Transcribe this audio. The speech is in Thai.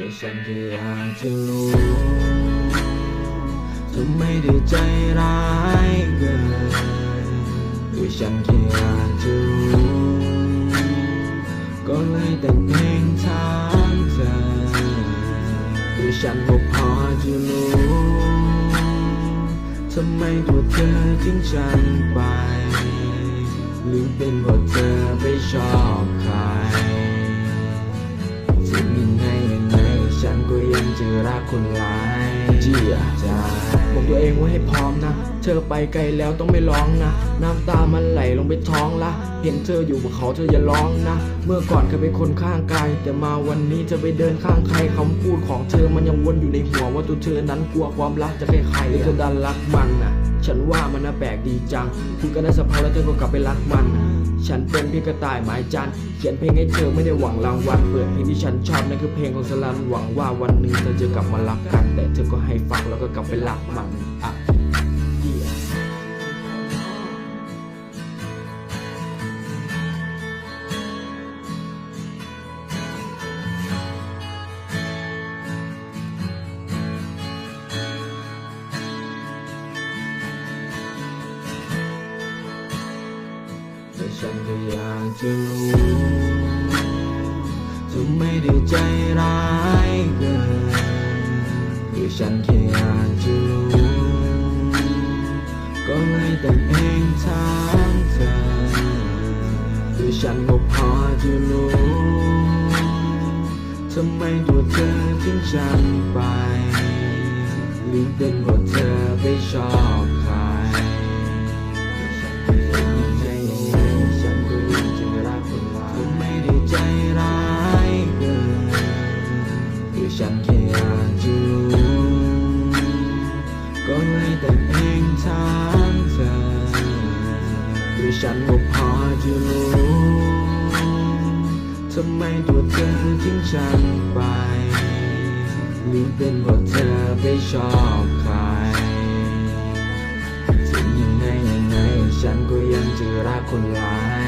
แต่ฉันแค่อยากจะรู้ทำไมได้ใจร้ายเกินด้วยฉันแค่อยากจะรู้ก็เลยแต่งเพลงถามเธอด้วยฉันก็พอจะรู้ทำไมตัวเธอทิ้งฉันไป หรือเป็นเพราะเธอไปชอบใคร คนร้ายเจียใจบอกตัวเองว่าให้พร้อมนะ เธอไปไกลแล้วต้องไม่ร้องนะ น้ำตามันไหลลงไปท้องละ เห็นเธออยู่บนเขาเธออย่าร้องนะ เมื่อก่อนเคยเป็นคนข้างกาย แต่มาวันนี้เธอไปเดินข้างใครคำพูดของเธอมันยังวนอยู่ในหัวว่าตัวเธอนั้นกลัวความรักจะเป็นใครหรือเธอดันรักมันนะ ฉันว่ามันน่าแปลกดีจัง คุณก็น่าสะพาแล้วเธอก็กลับไปรักมัน ฉันเป็นเพียงกระต่ายหมายจันทร์เขียนเพลงให้เธอไม่ได้หวังรางวัล เปิดเพลงที่ฉันชอบนั่นคือเพลงของสลันหวังว่าวันหนึ่งเธอจะกลับมารักกัน แต่เธอก็ให้ฟังแล้วก็กลับไปรักมันอะ ฉันก็อยากจะรู้จะไม่ได้ใจร้ายเกินหรือฉันแค่อยากจะรู้ ก็เลยแต่งเพลงถามเธอหรือฉันก็พอจะรู้ทำไมตัวเธอทิ้งฉันไปหรือเป็นเพราะเธอไปชอบ รือฉันก็พอจะรู้ทำไมตัวเธอทิ้งฉันไปหรือเป็นเพราะเธอไปชอบใครถึงยังไงยังไงฉันก็ยังจะรักคนร้าย